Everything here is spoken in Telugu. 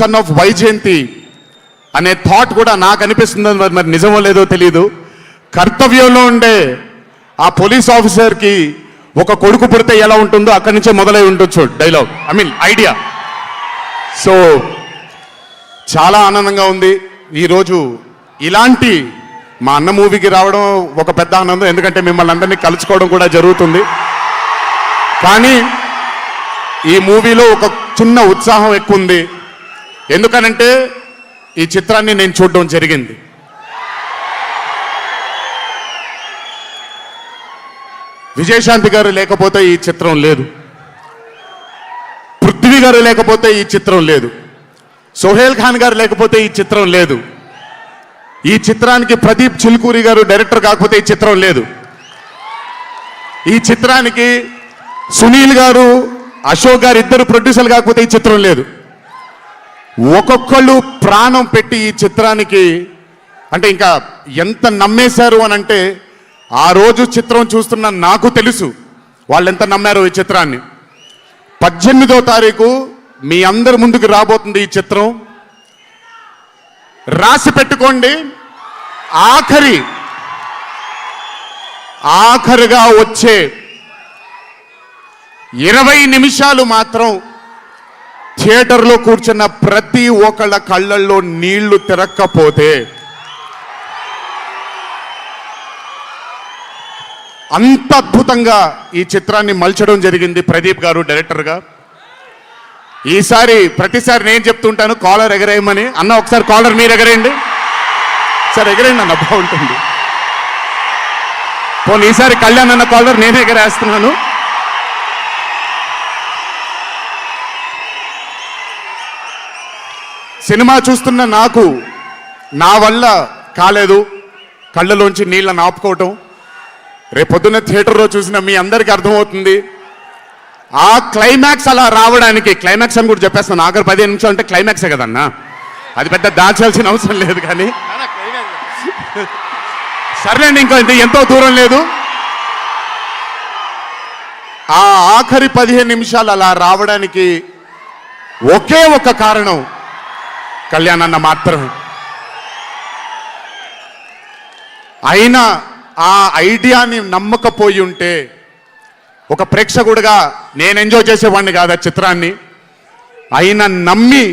సన్ ఆఫ్ వైజయంతి అనే థాట్ కూడా నాకు అనిపిస్తుంది మరి మరి నిజమో లేదో తెలియదు కర్తవ్యంలో ఉండే ఆ పోలీస్ ఆఫీసర్కి ఒక కొడుకు పుడితే ఎలా ఉంటుందో అక్కడి నుంచే మొదలై ఉండొచ్చు dialogue I mean idea so చాలా ఆనందంగా ఉంది. ఈరోజు ఇలాంటి మా అన్న మూవీకి రావడం ఒక పెద్ద ఆనందం ఎందుకంటే మిమ్మల్ని అందరినీ కలుసుకోవడం కూడా జరుగుతుంది. కానీ ఈ మూవీలో ఒక చిన్న ఉత్సాహం ఎక్కువ ఉంది. ఎందుకనంటే ఈ చిత్రాన్ని నేను చూడడం జరిగింది. విజయశాంతి గారు లేకపోతే ఈ చిత్రం లేదు. పృథ్వీ గారు లేకపోతే ఈ చిత్రం లేదు. సోహేల్ ఖాన్ గారు లేకపోతే ఈ చిత్రం లేదు. ఈ చిత్రానికి ప్రదీప్ చిల్కూరి గారు డైరెక్టర్ కాకపోతే ఈ చిత్రం లేదు. ఈ చిత్రానికి సునీల్ గారు అశోక్ గారు ఇద్దరు ప్రొడ్యూసర్లు కాకపోతే ఈ చిత్రం లేదు. ఒక్కొక్కళ్ళు ప్రాణం పెట్టి ఈ చిత్రానికి అంటే ఇంకా ఎంత నమ్మేశారు అని అంటే ఆ రోజు చిత్రం చూస్తున్న నాకు తెలుసు. వాళ్ళు ఎంత నమ్మారో ఈ చిత్రాన్ని. పద్దెనిమిదో తారీఖు మీ అందరి ముందుకు రాబోతుంది ఈ చిత్రం. రాసి పెట్టుకోండి. ఆఖరి ఆఖరిగా వచ్చే ఇరవై నిమిషాలు మాత్రం థియేటర్లో కూర్చున్న ప్రతి ఒక్కళ్ళ కళ్ళల్లో నీళ్ళు తిరక్కపోతే అంత అద్భుతంగా ఈ చిత్రాన్ని మలచడం జరిగింది ప్రదీప్ గారు డైరెక్టర్గా. ఈసారి ప్రతిసారి నేను చెప్తుంటాను కాలర్ ఎగరేయమని. అన్న ఒకసారి కాలర్ మీరు ఎగరేయండి. సార్ ఎగరేయండి అన్న బాగుంటుంది. పోనీ ఈసారి కళ్యాణ్ అన్న కాలర్ నేనే ఎగరేస్తున్నాను. సినిమా చూస్తున్న నాకు నా వల్ల కాలేదు. కళ్ళలోంచి నీళ్ళని ఆపుకోవటం. రేపొద్దున్న థియేటర్లో చూసిన మీ అందరికీ అర్థమవుతుంది. ఆ క్లైమాక్స్ అలా రావడానికి క్లైమాక్స్ అని కూడా చెప్పేస్తాను. ఆఖరి పదిహేను నిమిషాలు అంటే క్లైమాక్సే కదన్నా. అది పెద్ద దాచాల్సిన అవసరం లేదు కానీ. సర్లేండి ఇంకా ఇది ఎంతో దూరం లేదు. ఆ ఆఖరి పదిహేను నిమిషాలు అలా రావడానికి ఒకే ఒక కారణం. కళ్యాణ్ అన్న మాత్రమే అయినా ఆ ఐడియాని నమ్మకపోయి ఉంటే ఒక ప్రేక్షకుడిగా నేను ఎంజాయ్ చేసేవాడిని కాదు ఆ చిత్రాన్ని? అయినా నమ్మి